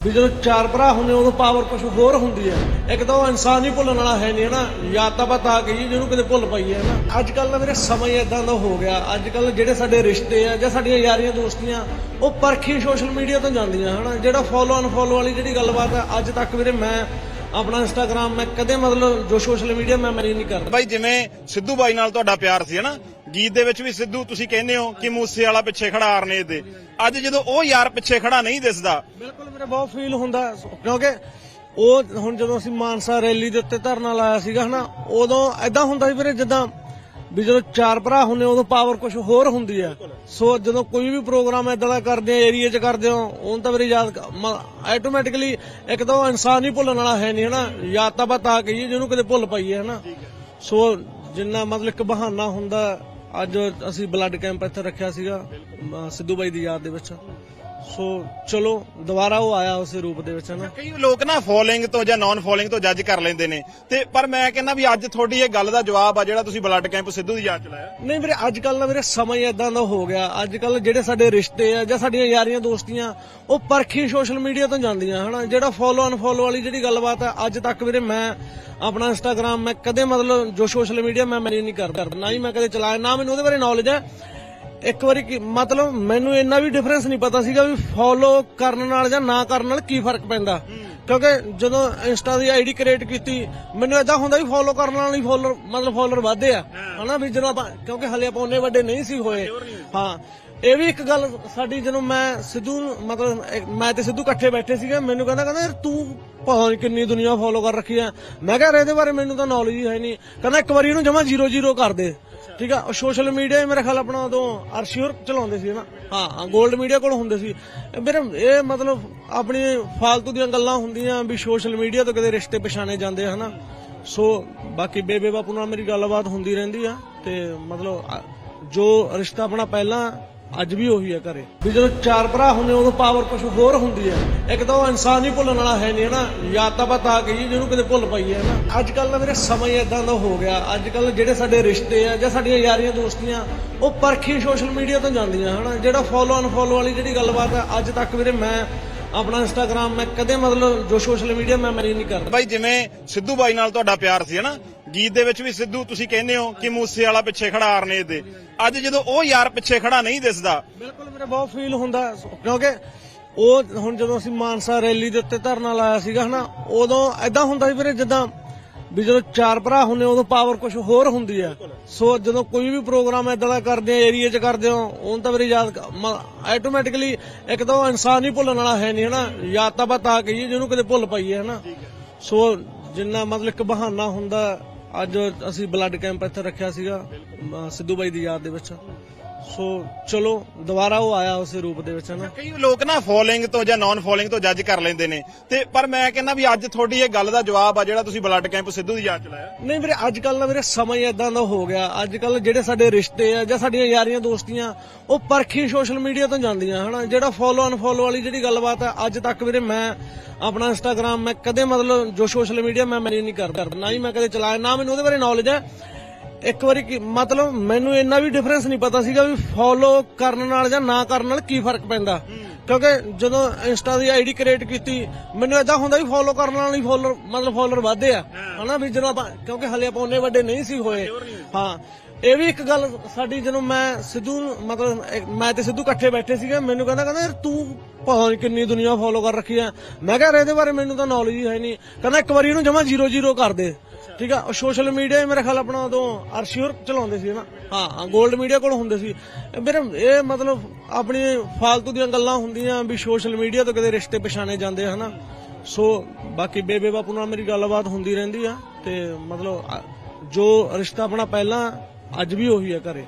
ਵੀ ਜਦੋਂ ਚਾਰ ਭਰਾ ਹੁੰਦੇ ਉਦੋਂ ਪਾਵਰ ਕੁਝ ਹੋਰ ਹੁੰਦੀ ਹੈ ਇੱਕ ਤਾਂ ਉਹ ਇਨਸਾਨ ਹੀ ਭੁੱਲਣ ਵਾਲਾ ਹੈ ਨਹੀਂ ਹਨਾ ਯਾਦ ਤਾਂ ਬਤਾ ਆ ਗਈ, ਜਿਹਨੂੰ ਕਿਤੇ ਭੁੱਲ ਪਈ ਹੈ ਨਾ? ਅੱਜ ਕੱਲ ਦਾ ਮੇਰੇ ਸਮਾਂ ਇਦਾਂ ਦਾ ਹੋ ਗਿਆ। ਅੱਜ ਕੱਲ ਜਿਹੜੇ ਸਾਡੇ ਰਿਸ਼ਤੇ ਆ ਜਾਂ ਸਾਡੀਆਂ ਯਾਰੀਆਂ ਦੋਸਤੀਆਂ, ਉਹ ਪਰਖੀ ਸੋਸ਼ਲ ਮੀਡੀਆ ਤੋਂ ਜਾਂਦੀਆਂ ਹਨਾ ਜਿਹੜਾ ਫੋਲੋ ਅਨਫੋਲੋ ਵਾਲੀ ਜਿਹੜੀ ਗੱਲਬਾਤ ਹੈ ਅੱਜ ਤੱਕ ਵੀਰੇ ਮੈਂ ਆਪਣਾ ਇੰਸਟਾਗ੍ਰam ਮੈਂ ਕਦੇ ਮਤਲਬ ਜੋ ਸੋਸ਼ਲ ਮੀਡੀਆ ਮੈਂ ਮੈਨੇਜ ਨਹੀਂ ਕਰਦਾ। ਬਾਈ, ਜਿਵੇਂ ਸਿੱਧੂ ਬਾਈ ਨਾਲ ਤੁਹਾਡਾ ਪਿਆਰ ਸੀ ਹਨਾ ਗੀਤ ਦੇ ਵਿੱਚ ਵੀ ਸਿੱਧੂ ਤੁਸੀਂ ਕਹਿੰਦੇ ਹੋ ਕਿ ਮੂਸੇ ਵਾਲਾ ਪਿੱਛੇ ਖੜਾ ਆਰਨੇ ਦੇ। ਅੱਜ ਜਦੋਂ ਉਹ ਯਾਰ ਪਿੱਛੇ ਖੜਾ ਨਹੀਂ ਦਿਸਦਾ। ਬਿਲਕੁਲ ਮੇਰੇ ਬਹੁਤ ਫੀਲ ਹੁੰਦਾ। ਕਿਉਂਕਿ ਉਹ ਹੁਣ ਜਦੋਂ ਅਸੀਂ ਮਾਨਸਾ ਰੈਲੀ ਦੇ ਉੱਤੇ ਧਰਨਾ ਲਾਇਆ ਸੀਗਾ ਹਨਾ ਉਦੋਂ ਐਦਾਂ ਹੁੰਦਾ ਸੀ ਵੀਰੇ ਜਿੱਦਾਂ ਵੀ ਜਦੋਂ ਚਾਰ ਭਰਾ ਹੁੰਦੇ ਉਦੋਂ ਪਾਵਰ ਕੁਝ ਹੋਰ ਹੁੰਦੀ ਹੈ ਸੋ ਜਦੋਂ ਕੋਈ ਵੀ ਪ੍ਰੋਗਰਾਮ ਐਦਾਂ ਦਾ ਕਰਦੇ ਆ ਏਰੀਆ 'ਚ ਕਰਦੇ ਹੋ ਉਹਨ ਤਾਂ ਵੀਰੇ ਯਾਦ ਆਟੋਮੈਟਿਕਲੀ ਇੱਕ ਤਾਂ ਇਨਸਾਨ ਹੀ ਭੁੱਲਣ ਵਾਲਾ ਹੈ ਨਹੀਂ ਹਨਾ। ਯਾਦ ਤਾਂ ਬਤਾ ਆ ਗਈ ਜਿਹਨੂੰ ਕਿਤੇ ਭੁੱਲ ਪਈ ਹੈ। ਹਨਾ ਸੋ ਜਿੰਨਾ ਮਤਲਬ ਇੱਕ ਬਹਾਨਾ ਹੁੰਦਾ ਅੱਜ ਅਸੀਂ ਬਲੱਡ ਕੈਂਪ ਇੱਥੇ ਰੱਖਿਆ ਸੀਗਾ ਅਮ ਸਿੱਧੂ ਬਾਈ ਦੀ ਯਾਦ ਦੇ ਵਿੱਚ। ਸੋ ਚਲੋ ਦੁਬਾਰਾ ਉਹ ਆਇਆ ਉਸੇ ਰੂਪ ਦੇ ਵਿੱਚ ਹਨਾ ਕਈ ਲੋਕ ਨਾ ਫੋਲੋਇੰਗ ਤੋਂ ਜਾਂ ਨਾਨ ਫੋਲੋਇੰਗ ਤੋਂ ਜੱਜ ਕਰ ਲੈਂਦੇ ਨੇ। ਤੇ ਪਰ ਮੈਂ ਕਹਿੰਦਾ ਵੀ ਅੱਜ ਤੁਹਾਡੀ ਇਹ ਗੱਲ ਦਾ ਜਵਾਬ ਆ ਜਿਹੜਾ ਤੁਸੀਂ ਬਲੱਡ ਕੈਂਪ ਸਿੱਧੂ ਦੀ ਯਾਦ ਚ ਲਾਇਆ। ਨਹੀਂ ਵੀਰੇ ਅੱਜ ਕੱਲ ਨਾ ਵੀਰੇ ਸਮਾਂ ਹੀ ਇਦਾਂ ਦਾ ਹੋ ਗਿਆ। ਅੱਜ ਕੱਲ ਜਿਹੜੇ ਸਾਡੇ ਰਿਸ਼ਤੇ ਆ ਜਾਂ ਸਾਡੀਆਂ ਯਾਰੀਆਂ ਦੋਸਤੀਆਂ ਉਹ ਪਰਖੀ ਸੋਸ਼ਲ ਮੀਡੀਆ ਤੋਂ ਜਾਂਦੀਆਂ ਹਨਾ? ਜਿਹੜਾ ਫੋਲੋ ਅਨਫੋਲੋ ਵਾਲੀ ਜਿਹੜੀ ਗੱਲਬਾਤ ਹੈ ਅੱਜ ਤੱਕ ਵੀਰੇ ਮੈਂ ਆਪਣਾ ਇੰਸਟਾਗ੍ਰam ਮੈਂ ਕਦੇ ਮਤਲਬ ਜੋ ਸੋਸ਼ਲ ਮੀਡੀਆ ਮੈਂ ਮੈਨੇਜ ਨਹੀਂ ਕਰਦਾ। ਨਾ ਹੀ ਮੈਂ ਕਦੇ ਚਲਾਇਆ ਨਾ ਮੈਨੂੰ ਉਹਦੇ ਬਾਰੇ ਨੌਲੇਜ ਹੈ। ਇੱਕ ਵਾਰੀ ਕੀ- ਮਤਲਬ ਮੈਨੂੰ ਇੰਨਾ ਵੀ ਡਿਫਰੈਂਸ ਨਹੀਂ ਪਤਾ ਸੀਗਾ ਵੀ ਫੋਲੋ ਕਰਨ ਨਾਲ ਜਾਂ ਨਾ ਕਰਨ ਨਾਲ ਕੀ ਫ਼ਰਕ ਪੈਂਦਾ। ਕਿਉਂਕਿ ਜਦੋਂ ਇੰਸਟਾ ਦੀ ਆਈਡੀ ਕ੍ਰੀਏਟ ਕੀਤੀ ਮੈਨੂੰ ਇਦਾਂ ਹੁੰਦਾ ਵੀ ਫੋਲੋ ਕਰਨ ਨਾਲ ਹੀ ਫੋਲੋਅਰ ਮਤਲਬ ਫੋਲੋਅਰ ਵਧਦੇ ਆ। ਹਨਾ ਵੀ ਜਦੋਂ ਆਪਾਂ ਕਿਉਂਕਿ ਹਲੇ ਆਪਾਂ ਉਹਨੇ ਵੱਡੇ ਨਹੀਂ ਸੀ ਹੋਏ। ਹਾਂ ਇਹ ਵੀ ਇੱਕ ਗੱਲ ਸਾਡੀ ਜਦੋਂ ਮੈਂ ਸਿੱਧੂ ਨੂੰ- ਮਤਲਬ ਇੱਕ- ਮੈਂ ਤੇ ਸਿੱਧੂ ਇਕੱਠੇ ਬੈਠੇ ਸੀਗੇ ਮੈਨੂੰ ਕਹਿੰਦਾ ਕਹਿੰਦਾ ਯਾਰ ਤੂੰ ਪਤਾ ਕਿੰਨੀ ਦੁਨੀਆ ਫੋਲੋ ਕਰ ਰੱਖੀ ਆ। ਮੈਂ ਕਿਹਾ ਯਾਰ ਇਹਦੇ ਬਾਰੇ ਮੈਨੂੰ ਤਾਂ ਨੌਲੇਜ ਹੀ ਹੈ ਨਹੀਂ। ਕਹਿੰਦਾ ਇੱਕ ਵਾਰੀ ਇਹਨੂੰ ਜਮਾ 00 ਕਰ ਦੇ। ਠੀਕ ਆ ਸੋਸ਼ਲ ਮੀਡੀਆ ਮੇਰੇ ਖਿਆਲ ਆਪਣਾ ਉਦੋਂ ਅਰਸ਼ਿਓਰ ਚਲਾਉਂਦੇ ਸੀ ਨਾ ਹਾਂ। 골ਡ ਮੀਡੀਆ ਕੋਲ ਹੁੰਦੇ ਸੀ। ਮੇਰੇ ਇਹ ਮਤਲਬ ਆਪਣੀ ਫਾਲਤੂ ਦੀਆਂ ਗੱਲਾਂ ਹੁੰਦੀਆਂ ਵੀ ਸੋਸ਼ਲ ਮੀਡੀਆ ਤੋਂ ਕਿਤੇ ਰਿਸ਼ਤੇ ਪਛਾਣੇ ਜਾਂਦੇ ਹਨਾ? ਸੋ ਬਾਕੀ ਬੇਬੇ ਬਾਪੂ ਨਾਲ ਮੇਰੀ ਗੱਲਬਾਤ ਹੁੰਦੀ ਰਹਿੰਦੀ ਆ ਤੇ ਮਤਲਬ ਜੋ ਰਿਸ਼ਤਾ ਆਪਣਾ ਪਹਿਲਾਂ ਅੱਜ ਵੀ ਉਹੀ ਹੈ ਘਰੇ। ਵੀ ਜਦੋਂ ਚਾਰ ਭਰਾ ਹੁੰਦੇ ਉਦੋਂ ਪਾਵਰ ਕੁਝ ਹੋਰ ਹੁੰਦੀ ਹੈ ਇੱਕ ਤਾਂ ਉਹ ਇਨਸਾਨ ਹੀ ਭੁੱਲਣ ਵਾਲਾ ਹੈ ਨਹੀਂ ਹਨਾ ਯਾਦ ਤਾਂ ਬਤਾ ਆ ਗਈ, ਜਿਹਨੂੰ ਕਿਤੇ ਭੁੱਲ ਪਈ ਹੈ ਨਾ? ਅੱਜ ਕੱਲ ਦਾ ਮੇਰੇ ਸਮਾਂ ਹੀ ਇਦਾਂ ਦਾ ਹੋ ਗਿਆ। ਅੱਜ ਕੱਲ ਜਿਹੜੇ ਸਾਡੇ ਰਿਸ਼ਤੇ ਆ ਜਾਂ ਸਾਡੀਆਂ ਯਾਰੀਆਂ ਦੋਸਤੀਆਂ, ਉਹ ਪਰਖੀ ਸੋਸ਼ਲ ਮੀਡੀਆ ਤੋਂ ਜਾਂਦੀਆਂ ਹਨਾ ਜਿਹੜਾ ਫੋਲੋ ਅਨਫੋਲੋ ਵਾਲੀ ਜਿਹੜੀ ਗੱਲਬਾਤ ਹੈ ਅੱਜ ਤੱਕ ਵੀਰੇ ਮੈਂ ਆਪਣਾ ਇੰਸਟਾਗ੍ਰam ਮੈਂ ਕਦੇ ਮਤਲਬ ਜੋ ਸੋਸ਼ਲ ਮੀਡੀਆ ਮੈਂ ਮੈਨੇਜ ਨਹੀਂ ਕਰਦਾ। ਬਾਈ, ਜਿਵੇਂ ਸਿੱਧੂ ਬਾਈ ਨਾਲ ਤੁਹਾਡਾ ਪਿਆਰ ਸੀ ਹਨਾ ਗੀਤ ਦੇ ਵਿੱਚ ਵੀ ਸਿੱਧੂ ਤੁਸੀਂ ਕਹਿੰਦੇ ਹੋ ਕਿ ਮੂਸੇ ਵਾਲਾ ਪਿੱਛੇ ਖੜਾ ਆਰਨੇ ਦੇ। ਅੱਜ ਜਦੋਂ ਉਹ ਯਾਰ ਪਿੱਛੇ ਖੜਾ ਨਹੀਂ ਦਿਸਦਾ। ਬਿਲਕੁਲ ਮੇਰੇ ਬਹੁਤ ਫੀਲ ਹੁੰਦਾ। ਕਿਉਂਕਿ ਉਹ ਹੁਣ ਜਦੋਂ ਅਸੀਂ ਮਾਨਸਾ ਰੈਲੀ ਦੇ ਉੱਤੇ ਧਰਨਾ ਲਾਇਆ ਸੀਗਾ ਹਨਾ ਉਦੋਂ ਐਦਾਂ ਹੁੰਦਾ ਸੀ ਵੀਰੇ ਜਿੱਦਾਂ ਵੀ ਜਦੋਂ ਚਾਰ ਭਰਾ ਹੁੰਦੇ ਉਦੋਂ ਪਾਵਰ ਕੁਝ ਹੋਰ ਹੁੰਦੀ ਹੈ ਸੋ ਜਦੋਂ ਕੋਈ ਵੀ ਪ੍ਰੋਗਰਾਮ ਐਦਾਂ ਦਾ ਕਰਦੇ ਆ ਏਰੀਆ 'ਚ ਕਰਦੇ ਹੋ ਉਹਨ ਤਾਂ ਵੀਰੇ ਯਾਦ ਆਟੋਮੈਟਿਕਲੀ ਇੱਕ ਤਾਂ ਇਨਸਾਨ ਹੀ ਭੁੱਲਣ ਵਾਲਾ ਹੈ ਨਹੀਂ ਹਨਾ। ਯਾਦ ਤਾਂ ਬਤਾ ਆ ਗਈ ਜਿਹਨੂੰ ਕਿਤੇ ਭੁੱਲ ਪਈ ਹੈ। ਹਨਾ ਸੋ ਜਿੰਨਾ ਮਤਲਬ ਇੱਕ ਬਹਾਨਾ ਹੁੰਦਾ ਅੱਜ ਅਸੀਂ ਬਲੱਡ ਕੈਂਪ ਇੱਥੇ ਰੱਖਿਆ ਸੀਗਾ ਅਮ ਸਿੱਧੂ ਬਾਈ ਦੀ ਯਾਦ ਦੇ ਵਿੱਚ। ਸੋ ਚਲੋ ਦੁਬਾਰਾ ਉਹ ਆਇਆ ਉਸੇ ਰੂਪ ਦੇ ਵਿੱਚ ਹਨਾ ਕਈ ਲੋਕ ਨਾ ਫੋਲੋਇੰਗ ਤੋਂ ਜਾਂ ਨਾਨ ਫੋਲੋਇੰਗ ਤੋਂ ਜੱਜ ਕਰ ਲੈਂਦੇ ਨੇ। ਤੇ ਪਰ ਮੈਂ ਕਹਿੰਦਾ ਵੀ ਅੱਜ ਤੁਹਾਡੀ ਇਹ ਗੱਲ ਦਾ ਜਵਾਬ ਆ ਜਿਹੜਾ ਤੁਸੀਂ ਬਲੱਡ ਕੈਂਪ ਸਿੱਧੂ ਦੀ ਯਾਦ ਚ ਲਾਇਆ। ਨਹੀਂ ਵੀਰੇ ਅੱਜ ਕੱਲ ਨਾ ਵੀਰੇ ਸਮਾਂ ਹੀ ਇਦਾਂ ਦਾ ਹੋ ਗਿਆ। ਅੱਜ ਕੱਲ ਜਿਹੜੇ ਸਾਡੇ ਰਿਸ਼ਤੇ ਆ ਜਾਂ ਸਾਡੀਆਂ ਯਾਰੀਆਂ ਦੋਸਤੀਆਂ ਉਹ ਪਰਖੀ ਸੋਸ਼ਲ ਮੀਡੀਆ ਤੋਂ ਜਾਂਦੀਆਂ ਹਨਾ? ਜਿਹੜਾ ਫੋਲੋ ਅਨਫੋਲੋ ਵਾਲੀ ਜਿਹੜੀ ਗੱਲਬਾਤ ਹੈ ਅੱਜ ਤੱਕ ਵੀਰੇ ਮੈਂ ਆਪਣਾ ਇੰਸਟਾਗ੍ਰam ਮੈਂ ਕਦੇ ਮਤਲਬ ਜੋ ਸੋਸ਼ਲ ਮੀਡੀਆ ਮੈਂ ਮੈਨੇਜ ਨਹੀਂ ਕਰਦਾ। ਨਾ ਹੀ ਮੈਂ ਕਦੇ ਚਲਾਇਆ ਨਾ ਮੈਨੂੰ ਉਹਦੇ ਬਾਰੇ ਨੌਲੇਜ ਹੈ। ਇੱਕ ਵਾਰੀ ਕੀ- ਮਤਲਬ ਮੈਨੂੰ ਇੰਨਾ ਵੀ ਡਿਫਰੈਂਸ ਨਹੀਂ ਪਤਾ ਸੀਗਾ ਵੀ ਫੋਲੋ ਕਰਨ ਨਾਲ ਜਾਂ ਨਾ ਕਰਨ ਨਾਲ ਕੀ ਫ਼ਰਕ ਪੈਂਦਾ। ਕਿਉਂਕਿ ਜਦੋਂ ਇੰਸਟਾ ਦੀ ਆਈਡੀ ਕ੍ਰੀਏਟ ਕੀਤੀ ਮੈਨੂੰ ਇਦਾਂ ਹੁੰਦਾ ਵੀ ਫੋਲੋ ਕਰਨ ਨਾਲ ਹੀ ਫੋਲੋਅਰ ਮਤਲਬ ਫੋਲੋਅਰ ਵਧਦੇ ਆ। ਹਨਾ ਵੀ ਜਦੋਂ ਆਪਾਂ ਕਿਉਂਕਿ ਹਲੇ ਆਪਾਂ ਉਹਨੇ ਵੱਡੇ ਨਹੀਂ ਸੀ ਹੋਏ। ਹਾਂ। ਇਹ ਵੀ ਇੱਕ ਗੱਲ ਸਾਡੀ ਜਦੋਂ ਮੈਂ ਸਿੱਧੂ ਨੂੰ- ਮਤਲਬ ਇੱਕ- ਮੈਂ ਤੇ ਸਿੱਧੂ ਇਕੱਠੇ ਬੈਠੇ ਸੀਗੇ ਮੈਨੂੰ ਕਹਿੰਦਾ ਕਹਿੰਦਾ ਯਾਰ ਤੂੰ ਪਤਾ ਕਿੰਨੀ ਦੁਨੀਆ ਫੋਲੋ ਕਰ ਰੱਖੀ ਆ। ਮੈਂ ਕਿਹਾ ਯਾਰ ਇਹਦੇ ਬਾਰੇ ਮੈਨੂੰ ਤਾਂ ਨੌਲੇਜ ਹੀ ਹੈ ਨਹੀਂ। ਕਹਿੰਦਾ ਇੱਕ ਵਾਰੀ ਇਹਨੂੰ ਜਮਾ 00 ਕਰ ਦੇ। ਠੀਕ ਆ ਸੋਸ਼ਲ ਮੀਡੀਆ ਮੇਰੇ ਖਿਆਲ ਆਪਣਾ ਉਦੋਂ ਅਰਸ਼ਿਓਰ ਚਲਾਉਂਦੇ ਸੀ ਨਾ ਹਾਂ। 골ਡ ਮੀਡੀਆ ਕੋਲ ਹੁੰਦੇ ਸੀ। ਮੇਰੇ ਇਹ ਮਤਲਬ ਆਪਣੀ ਫਾਲਤੂ ਦੀਆਂ ਗੱਲਾਂ ਹੁੰਦੀਆਂ ਵੀ ਸੋਸ਼ਲ ਮੀਡੀਆ ਤੋਂ ਕਿਤੇ ਰਿਸ਼ਤੇ ਪਛਾਣੇ ਜਾਂਦੇ ਹਨਾ? ਸੋ ਬਾਕੀ ਬੇਬੇ ਬਾਪੂ ਨਾਲ ਮੇਰੀ ਗੱਲਬਾਤ ਹੁੰਦੀ ਰਹਿੰਦੀ ਆ ਤੇ ਮਤਲਬ ਜੋ ਰਿਸ਼ਤਾ ਆਪਣਾ ਪਹਿਲਾਂ ਅੱਜ ਵੀ ਉਹੀ ਹੈ ਘਰੇ।